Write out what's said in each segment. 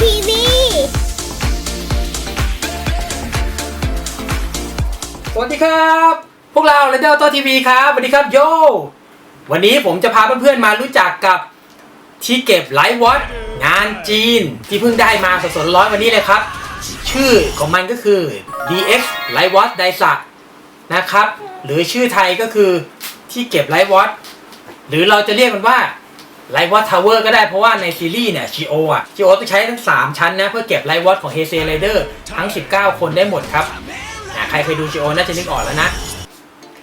ทีวีสวัสดีครับ พวกเราเรนเดอร์ตัวทีวีครับสวัสดีครับโย วันนี้ผมจะพาเพื่อนๆมารู้จักกับที่เก็บไลฟ์วอตงานจีนที่เพิ่งได้มาสดๆร้อนวันนี้เลยครับ ชื่อของมันก็คือ DX l i v e w a t d i s a นะครับ หรือชื่อไทยก็คือที่เก็บไลฟ์วอตหรือเราจะเรียกมันว่า ไลฟ์วอตทาวเวอร์ก็ได้เพราะว่าในซีรีส์เนี่ย GO อะ GO ต้องใช้ทั้ง 3 ชั้นนะ เพื่อเก็บไลฟ์วอตของ h e s e Rider ทั้ง 19 คนได้หมดครับอะใครเคยดู GO น่าจะนึกออกแล้วนะ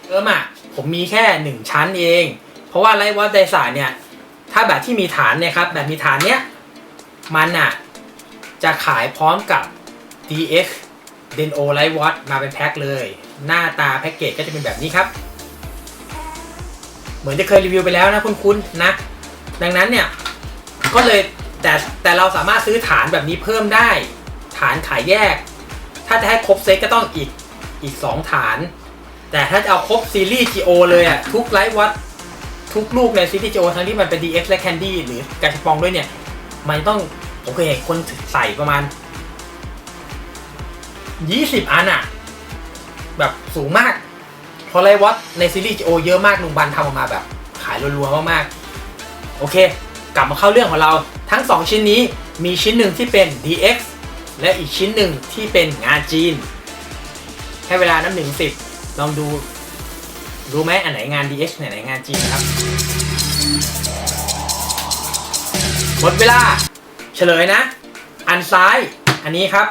เออมาผมมีแค่หนึ่งชั้นเอง เพราะว่าไลฟ์วอตไดสาเนี่ยถ้าแบบที่มีฐานเนี่ยครับแบบมีฐานเนี้ยมันอะจะขายพร้อมกับ DX Deno Light Watt มาเป็นแพ็คเลย หน้าตาแพ็กเกจก็จะเป็นแบบนี้ครับ เหมือนจะเคยรีวิวไปแล้วนะคุ้นๆนะ ดังนั้นเนี่ยก็เลยแต่แต่เราสามารถซื้อฐานแบบนี้เพิ่มได้ ฐานขายแยก ถ้าจะให้ครบเซตก็ต้องอีกอีก 2 ฐาน แต่ถ้าจะเอาครบซีรีส์ GO เลยอะทุกไลท์วัตทุกลูกในซีรีส์ GO ทั้งที่มันเป็น DX และ Candy หรือกระชปองด้วยเนี่ย มันต้องผมเคยเห็นคนใส่ประมาณ 20 อันอะแบบสูงมากเพราะไลท์วัตในซีรีส์ GO เยอะมากลุงบันทำออกมาแบบขายรัวๆมากๆ โอเค กลับมาเข้าเรื่องของเราทั้ง 2 ชิ้นนี้มีชิ้นหนึ่งที่เป็น DX และอีกชิ้นหนึ่งที่เป็นงานจีน ให้เวลาน้ำหนึ่งสิบลองดูรู้ไหมอันไหนงาน DX ไหนไหนงานจีนนะครับหมดเวลาเฉลยนะ อันซ้ายอันนี้ครับ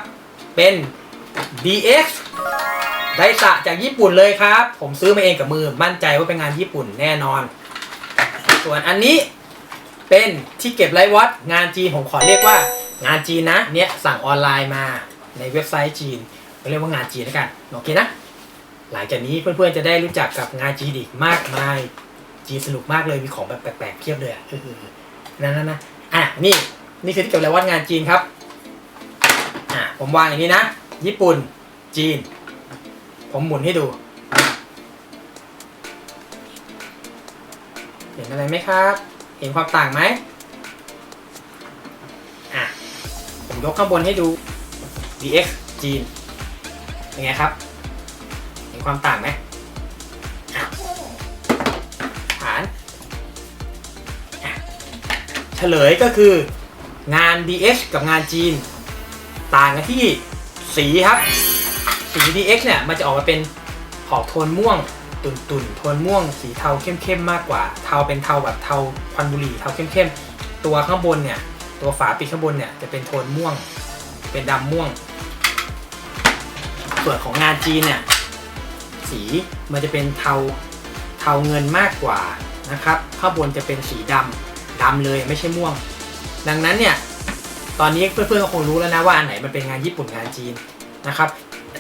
เป็น DX ไดสะจากญี่ปุ่นเลยครับ ผมซื้อมาเองกับมือมั่นใจว่าเป็นงานญี่ปุ่นแน่นอน ส่วนอันนี้ เป็นที่เก็บไลท์วอตงานจีนผมขอเรียกว่างานจีนนะเนี่ยสั่งออนไลน์มาในเว็บไซต์จีนเรียกว่างานจีนแล้วกันโอเคนะหลังจากนี้เพื่อนๆจะได้รู้จักกับงานจีนอีกมากมายจีนสนุกมากเลยมีของแบบแปลกๆเพียบเลยอะนั่นนะอะนี่นี่คือที่เก็บไลท์วอตงานจีนครับอะผมวางอย่างนี้นะ ญี่ปุ่นจีน ผมหมุนให้ดูเห็นอะไรไหมครับ เห็นความต่างไหมอะ ผมยกข้างบนให้ดู DX จีน เป็นไงครับ เห็นความต่างไหมอะฐานอะเฉลยก็คืองาน DX กับงานจีน ต่างกันที่สีครับ สี DX เนี่ย มันจะออกมาเป็นออกโทนม่วง ตุ่นตุ่นโทนม่วงสีเทาเข้มๆมากกว่า เทาเป็นเทาแบบเทาควันบุหรี่เทาเข้มๆตัวข้างบนเนี่ย ตัวฝาปิดข้างบนเนี่ยจะเป็นโทนม่วง เป็นดำม่วง ส่วนของงานจีนเนี่ยสีมันจะเป็นเทาเทาเงินมากกว่านะครับข้างบนจะเป็นสีดำดำเลยไม่ใช่ม่วง ดังนั้นเนี่ยตอนนี้เพื่อนๆก็คงรู้แล้วนะว่าอันไหนมันเป็นงานญี่ปุ่นงานจีนนะครับ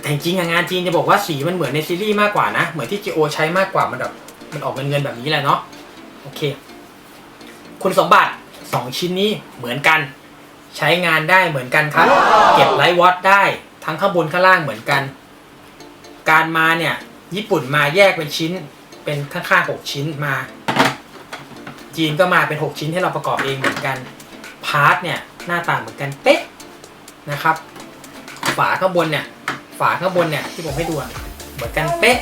แต่จริงงานจีนจะบอกว่าสีมันเหมือนในซีรีส์มากกว่านะ เหมือนที่ GO ใช้มากกว่ามันแบบมันออกเงินเงินแบบนี้แหละเนาะโอเค คุณสมบัติ2ชิ้นนี้เหมือนกัน ใช้งานได้เหมือนกันครับ เก็บไลท์วอตได้ทั้งข้างบนข้างล่างเหมือนกัน การมาเนี่ยญี่ปุ่นมาแยกเป็นชิ้นเป็นข้างๆ6ชิ้นมา จีนก็มาเป็น 6 ชิ้นให้เราประกอบเองเหมือนกันพาร์ทเนี่ยหน้าตาเหมือนกันเป๊ะนะครับ ฝาข้างบนเนี่ย ฝาข้างบนเนี่ยที่ผมให้ดูเหมือนกันเป๊ะ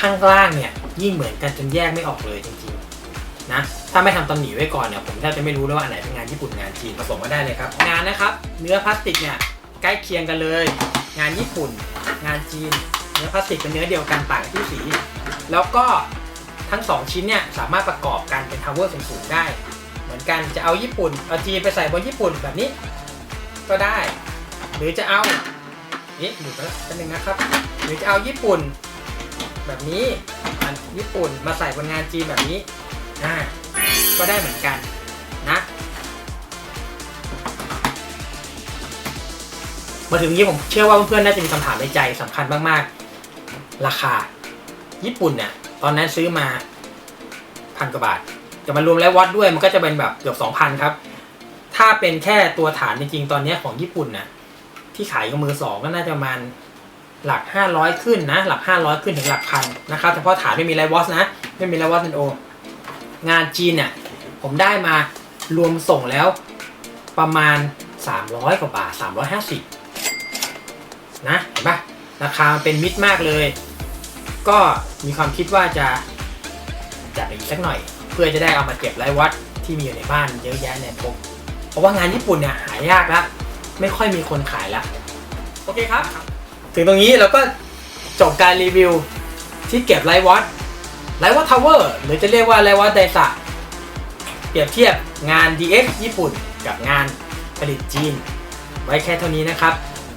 ข้างล่างเนี่ยยิ่งเหมือนกันจนแยกไม่ออกเลยจริงๆนะถ้าไม่ทำตำหนิไว้ก่อนเนี่ยผมแทบจะไม่รู้เลยว่าอันไหนเป็นงานญี่ปุ่นงานจีนผสมมาได้เลยครับ งานนะครับ เนื้อพลาสติกเนี่ยใกล้เคียงกันเลย งานญี่ปุ่น งานจีน เนื้อพลาสติกเป็นเนื้อเดียวกันต่างที่สี แล้วก็ทั้งสองชิ้นเนี่ยสามารถประกอบกันเป็นทาวเวอร์สูงๆได้ เหมือนกันจะเอาญี่ปุ่นเอาจีนไปใส่บนญี่ปุ่นแบบนี้ก็ได้ หรือจะเอานี่หยุดแล้วแป๊บนึงนะครับ หรือจะเอาญี่ปุ่น แบบนี้อันญี่ปุ่นมาใส่บนงานจีนแบบนี้อ่าก็ได้เหมือนกันนะมาถึงนี้ผมเชื่อว่าเพื่อนๆน่าจะมีคำถามในใจสำคัญมากๆ ราคา ญี่ปุ่นเนี่ยตอนนั้นซื้อมาพันกว่าบาทจะมารวมแล้ววัดด้วยมันก็จะเป็นแบบเกือบสองพันครับ ถ้าเป็นแค่ตัวฐานจริงๆ ตอนนี้ของญี่ปุ่นน่ะ ที่ขายกับมือสองก็น่าจะประมาณหลัก 500 ขึ้นนะ หลัก 500 ขึ้นถึงหลักพันนะครับเฉพาะฐานไม่มีไลวอสนะ ไม่มีไลวอสเป็นโองานจีนเนี่ยผมได้มารวมส่งแล้วประมาณ 300 กว่าบาท 350 นะเห็นปะราคามันเป็นมิตรมากเลย ก็มีความคิดว่าจะจัดไปอีกสักหน่อย เพื่อจะได้เอามาเก็บไร้วัดที่มีอยู่ในบ้านเยอะแยะในพกเพราะว่างานญี่ปุ่นเนี่ยหายากแล้ว ไม่ค่อยมีคนขายแล้วโอเคครับ ถึงตรงนี้เราก็จบการรีวิวที่เก็บไลท์วอตไลท์วอตทาวเวอร์หรือจะเรียกว่าไลท์วอตไดสะเปรียบเทียบงาน DX ญี่ปุ่นกับงานผลิตจีน ไว้แค่เท่านี้นะครับ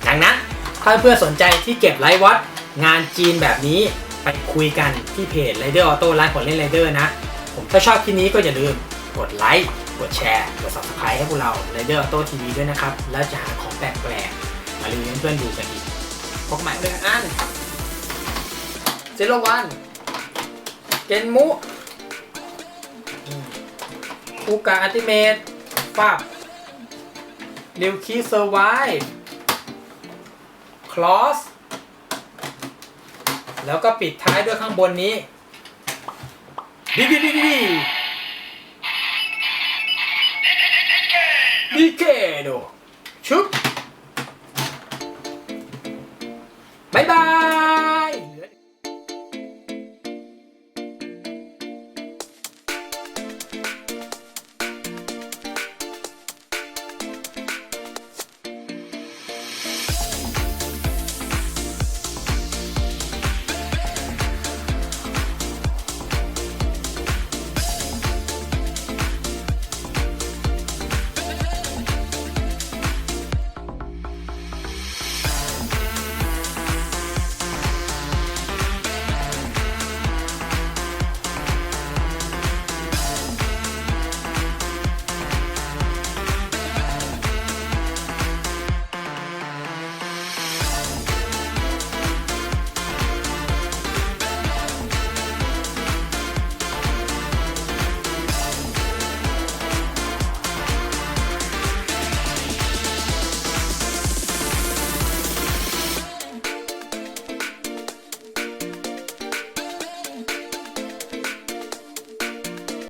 ดังนั้นถ้าเพื่อนสนใจที่เก็บไลท์วอตงานจีนแบบนี้ไปคุยกันที่เพจ Rider Auto ร้านของเล่น Rider นะ ผมถ้าชอบคลิปนี้ก็อย่าลืมกดไลค์ กดแชร์ กด subscribe ให้พวกเรา Rider Auto TV ด้วยนะครับ แล้วจะหาของแปลกๆมารีวิวเพื่อนดูกันอีกพบใหม่เลยอันเซโรวันเกนมุคูกาอัติเมตฟับลิวคีเซอร์ไวคลอส แล้วก็ปิดท้ายด้วยข้างบนนี้ดีดีดีดี ดีเคโดชุบบ๊ายบาย